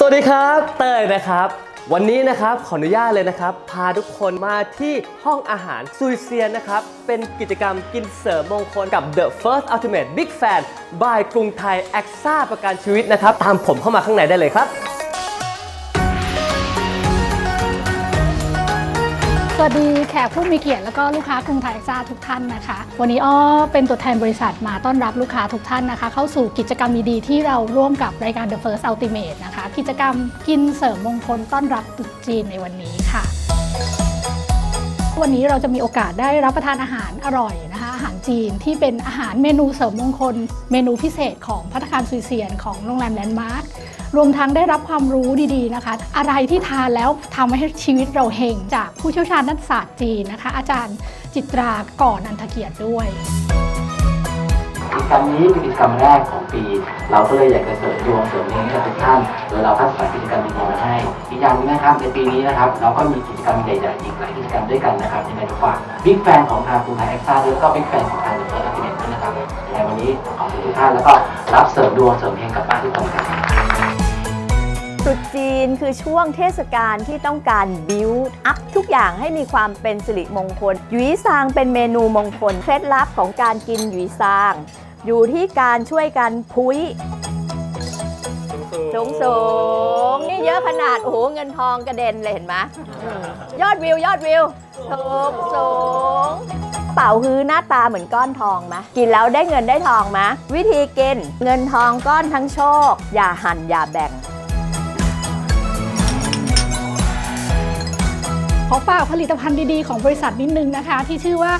สวัสดีครับเตยนะครับ วันนี้นะครับขออนุญาตเลยนะครับ พาทุกคนมาที่ห้องอาหารซุยเซียนนะครับ เป็นกิจกรรมกินเสริมมงคลกับ The First Ultimate Big Fan by กรุงไทยแอคซ่าประกันชีวิตนะครับ ตามผมเข้ามาข้างในได้เลยครับ วัสดีแขกผู้มีเกียรติแล้วก็ลูกค้ากรุงไทยเอ็กซ่าทุกท่านนะคะ วันนี้อ้อเป็นตัวแทนบริษัทมาต้อนรับลูกค้าทุกท่านนะคะ เข้าสู่กิจกรรมดีๆที่เราร่วมกับรายการ The First Ultimate นะคะ กิจกรรมกินเสริมมงคลต้อนรับตรุษจีนในวันนี้ค่ะ วันนี้เราจะมีโอกาสได้รับประทานอาหารอร่อย จีนที่เป็นอาหารเมนูเสริมมงคล เมนูพิเศษของพัตตาคารซุยเซียนของโรงแรมแลนด์มาร์ครวมทั้งได้รับความรู้ดีๆนะคะ อะไรที่ทานแล้วทำให้ชีวิตเราเฮงจากผู้เชี่ยวชาญด้านศาสตร์จีนนะคะ อาจารย์จิตราก่อนอันทเกียรติด้วยกิจกรรมนี้เป็นกิจกรรมแรกของปี เราก็เลยอยากจะเสริมดวงเสริมเฮงให้กับทุกท่านโดยเราคัดสรรกิจกรรมนี้ อีกอย่างหนึงนะครับในปีนี้นะครับเราก็มีกิจกรรมใหญ่ๆอีกหลายกิจกรรมด้วยกันนะครับยังไงก็ฝากบิ๊กแฟนของทางกรุงไทยเอ็กซ์ต้าด้วยแล้วก็บิ๊กแฟนของทางเดอะเฟิร์สอัลติเมทด้วยนะครับในวันนี้ขอบคุณทุกท่านแล้วก็รับเสริมดวงเสริมเฮงกลับบ้านทุกคนครับตรุษจีนคือช่วงเทศกาลที่ต้องการบิวอัพทุกอย่างให้มีความเป็นสิริมงคลหยุยซางเป็นเมนูมงคล เคล็ดลับของการกินหยุยซาง อยู่ที่การช่วยกันพุ้ยสูงสูงๆ นี่เยอะขนาด โอ้โห เงินทองกระเด็นเลยเห็นไหมอืมยอดวิว ยอดวิวสูงสูงเป่าฮื้อหน้าตาเหมือนก้อนทองไหมกินแล้วได้เงินได้ทองไหมวิธีกิน เงินทองก้อนทั้งโชค อย่าหั่นอย่าแบ่งขอฝากผลิตภัณฑ์ดีๆ ของบริษัทนิดนึงนะคะ ที่ชื่อว่า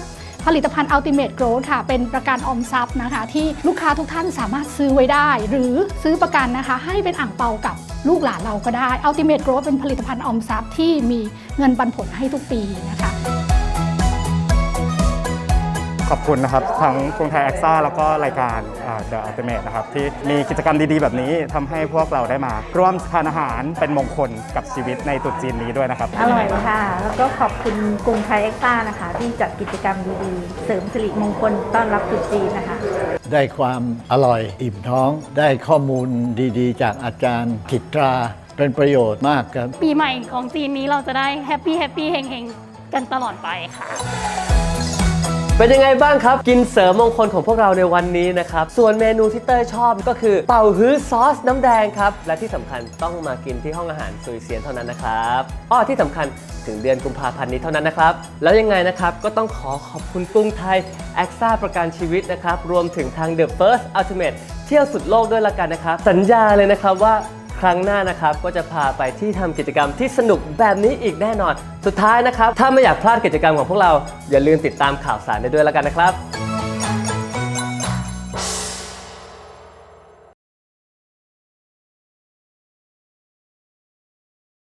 ผลิตภัณฑ์ Ultimate Growth ค่ะ เป็นประกันออมทรัพย์นะคะ ที่ลูกค้าทุกท่านสามารถซื้อไว้ได้ หรือซื้อประกันนะคะ ให้เป็นอ่างเปากับลูกหลานเราก็ได้ Ultimate Growth เป็นผลิตภัณฑ์ออมทรัพย์ที่มีเงินปันผลให้ทุกปีนะคะ ขอบคุณนะครับทั้งกรุงไทยแอคซ่าแล้วก็รายการเดอะอัลติเมทนะครับที่มีกิจกรรมดีๆ แบบนี้ทำให้พวกเราได้มา ร่วมทานอาหารเป็นมงคลกับชีวิตในตรุษจีนนี้ด้วยนะครับ อร่อยค่ะ แล้วก็ขอบคุณกรุงไทยเอ็กซ์ต้านะคะ ที่จัดกิจกรรมดีๆ เสริมสิริมงคลต้อนรับตรุษจีนนะคะ ได้ความอร่อยอิ่มท้อง ได้ข้อมูลดีๆ จากอาจารย์กิตราเป็นประโยชน์มากครับ ปีใหม่ของจีนนี้เราจะได้แฮปปี้แฮปปี้เฮงเฮงกันตลอดไปค่ะ เป็นยังไงบ้างครับ กินเสริมมงคลของพวกเราในวันนี้นะครับ ส่วนเมนูที่เต้ยชอบก็คือเป่าฮื้อซอสน้ำแดงครับ และที่สำคัญต้องมากินที่ห้องอาหารซุยเซียนเท่านั้นนะครับอ้อที่สำคัญถึงเดือนกุมภาพันธ์นี้เท่านั้นนะครับ แล้วยังไงนะครับก็ต้องขอขอบคุณกรุงไทยแอคซ่าประกันชีวิตนะครับรวมถึงทาง The First Ultimate เที่ยวสุดโลกด้วยละกันนะครับ สัญญาเลยนะครับว่า ครั้งหน้านะครับก็จะพาไปที่ทำกิจกรรมที่สนุกแบบนี้อีกแน่นอน สุดท้ายนะครับ ถ้าไม่อยากพลาดกิจกรรมของพวกเราอย่าลืมติดตามข่าวสารได้ด้วยแล้วกันนะครับ